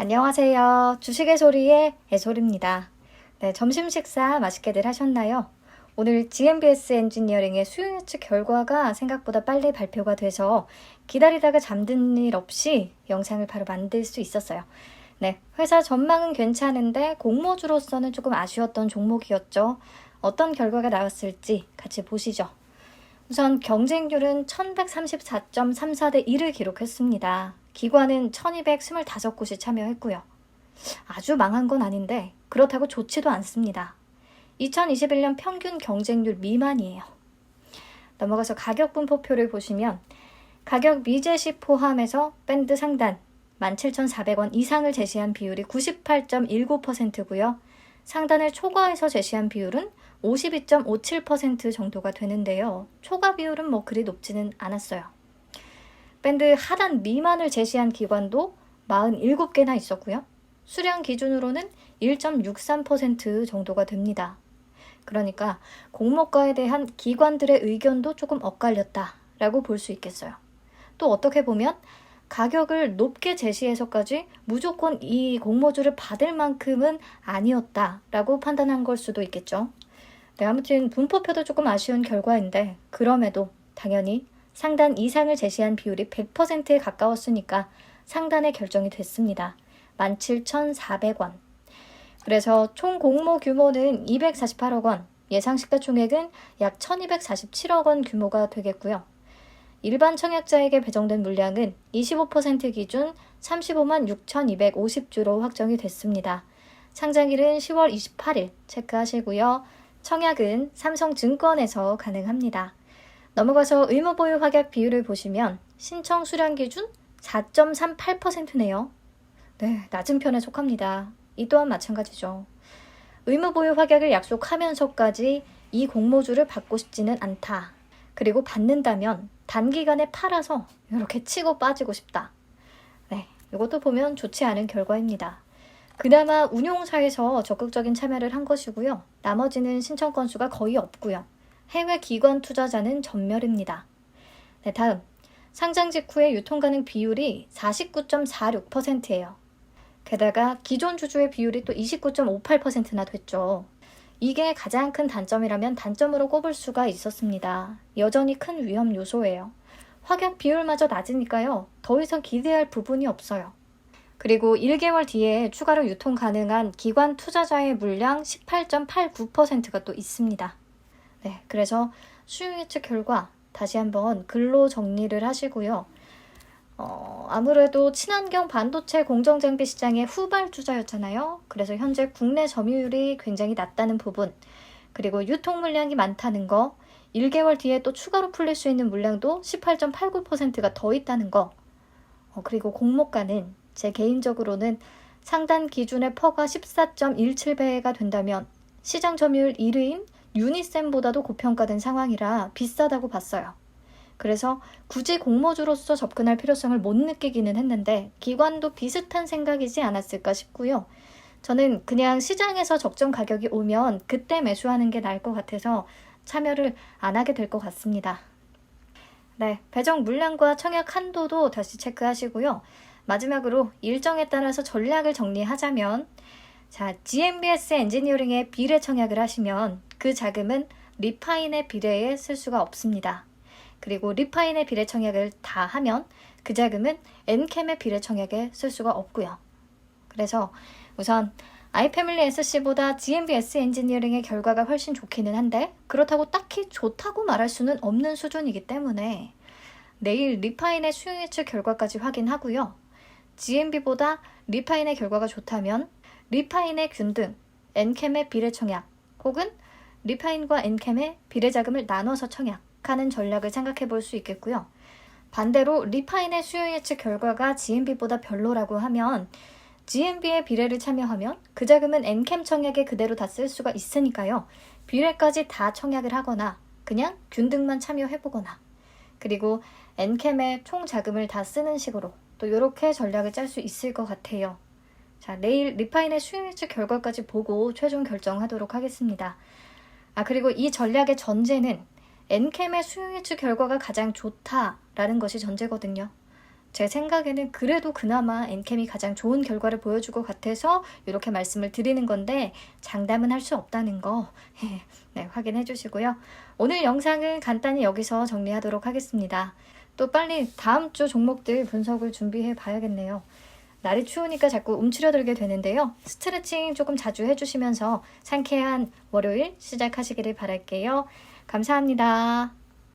안녕하세요. 주식의 소리의 애소리입니다. 네, 점심 식사 맛있게들 하셨나요? 오늘 GMBS 엔지니어링의 수요 예측 결과가 생각보다 빨리 발표가 돼서 기다리다가 잠든 일 없이 영상을 바로 만들 수 있었어요. 네, 회사 전망은 괜찮은데 공모주로서는 조금 아쉬웠던 종목이었죠. 어떤 결과가 나왔을지 같이 보시죠. 우선 경쟁률은 1134.34대 1을 기록했습니다. 기관은 1225곳이 참여했고요. 아주 망한 건 아닌데 그렇다고 좋지도 않습니다. 2021년 평균 경쟁률 미만이에요. 넘어가서 가격 분포표를 보시면 가격 미제시 포함해서 밴드 상단 17,400원 이상을 제시한 비율이 98.19%고요. 상단을 초과해서 제시한 비율은 52.57% 정도가 되는데요. 초과 비율은 뭐 그리 높지는 않았어요. 밴드 하단 미만을 제시한 기관도 47개나 있었고요. 수량 기준으로는 1.63% 정도가 됩니다. 그러니까 공모가에 대한 기관들의 의견도 조금 엇갈렸다라고 볼 수 있겠어요. 또 어떻게 보면 가격을 높게 제시해서까지 무조건 이 공모주를 받을 만큼은 아니었다라고 판단한 걸 수도 있겠죠. 네, 아무튼 분포표도 조금 아쉬운 결과인데 그럼에도 당연히 상단 이상을 제시한 비율이 100%에 가까웠으니까 상단에 결정이 됐습니다. 17,400원. 그래서 총 공모 규모는 248억 원, 예상 시가총액은 약 1247억 원 규모가 되겠고요. 일반 청약자에게 배정된 물량은 25% 기준 35만 6,250주로 확정이 됐습니다. 상장일은 10월 28일 체크하시고요. 청약은 삼성증권에서 가능합니다. 넘어가서 의무 보유 확약 비율을 보시면 신청 수량 기준 4.38%네요. 네, 낮은 편에 속합니다. 이 또한 마찬가지죠. 의무 보유 확약을 약속하면서까지 이 공모주를 받고 싶지는 않다. 그리고 받는다면 단기간에 팔아서 이렇게 치고 빠지고 싶다. 네, 이것도 보면 좋지 않은 결과입니다. 그나마 운용사에서 적극적인 참여를 한 것이고요. 나머지는 신청 건수가 거의 없고요. 해외 기관 투자자는 전멸입니다. 네, 다음. 상장 직후의 유통 가능 비율이 49.46%예요. 게다가 기존 주주의 비율이 또 29.58%나 됐죠. 이게 가장 큰 단점이라면 단점으로 꼽을 수가 있었습니다. 여전히 큰 위험 요소예요. 확약 비율마저 낮으니까요. 더 이상 기대할 부분이 없어요. 그리고 1개월 뒤에 추가로 유통 가능한 기관 투자자의 물량 18.89%가 또 있습니다. 네, 그래서 수요 예측 결과 다시 한번 글로 정리를 하시고요. 어, 아무래도 친환경 반도체 공정장비 시장의 후발주자였잖아요. 그래서 현재 국내 점유율이 굉장히 낮다는 부분, 그리고 유통 물량이 많다는 거, 1개월 뒤에 또 추가로 풀릴 수 있는 물량도 18.89%가 더 있다는 거, 어, 그리고 공모가는 제 개인적으로는 상단 기준의 퍼가 14.17배가 된다면 시장 점유율 1위인 유니셈보다도 고평가된 상황이라 비싸다고 봤어요. 그래서 굳이 공모주로서 접근할 필요성을 못 느끼기는 했는데 기관도 비슷한 생각이지 않았을까 싶고요. 저는 그냥 시장에서 적정 가격이 오면 그때 매수하는 게 나을 것 같아서 참여를 안 하게 될 것 같습니다. 네, 배정 물량과 청약 한도도 다시 체크하시고요. 마지막으로 일정에 따라서 전략을 정리하자면 자, GMBS 엔지니어링에 비례 청약을 하시면 그 자금은 리파인의 비례에 쓸 수가 없습니다. 그리고 리파인의 비례 청약을 다 하면 그 자금은 엔캠의 비례 청약에 쓸 수가 없고요. 그래서 우선 아이패밀리 SC보다 GMBS 엔지니어링의 결과가 훨씬 좋기는 한데 그렇다고 딱히 좋다고 말할 수는 없는 수준이기 때문에 내일 리파인의 수요 예측 결과까지 확인하고요. GMB보다 리파인의 결과가 좋다면 리파인의 균등, 엔캠의 비례 청약 혹은 리파인과 엔캠의 비례 자금을 나눠서 청약하는 전략을 생각해 볼 수 있겠고요. 반대로 리파인의 수요 예측 결과가 GMB보다 별로라고 하면 GMB의 비례를 참여하면 그 자금은 엔캠 청약에 그대로 다 쓸 수가 있으니까요. 비례까지 다 청약을 하거나 그냥 균등만 참여해 보거나 그리고 엔캠의 총 자금을 다 쓰는 식으로 또 이렇게 전략을 짤 수 있을 것 같아요. 자, 내일 리파인의 예측 결과까지 보고 최종 결정하도록 하겠습니다. 아, 그리고 이 전략의 전제는 엔캠의 예측 결과가 가장 좋다라는 것이 전제거든요. 제 생각에는 그래도 그나마 엔캠이 가장 좋은 결과를 보여줄 것 같아서 이렇게 말씀을 드리는 건데 장담은 할 수 없다는 거 네, 확인해 주시고요. 오늘 영상은 간단히 여기서 정리하도록 하겠습니다. 또 빨리 다음 주 종목들 분석을 준비해 봐야겠네요. 날이 추우니까 자꾸 움츠려들게 되는데요. 스트레칭 조금 자주 해주시면서 상쾌한 월요일 시작하시기를 바랄게요. 감사합니다.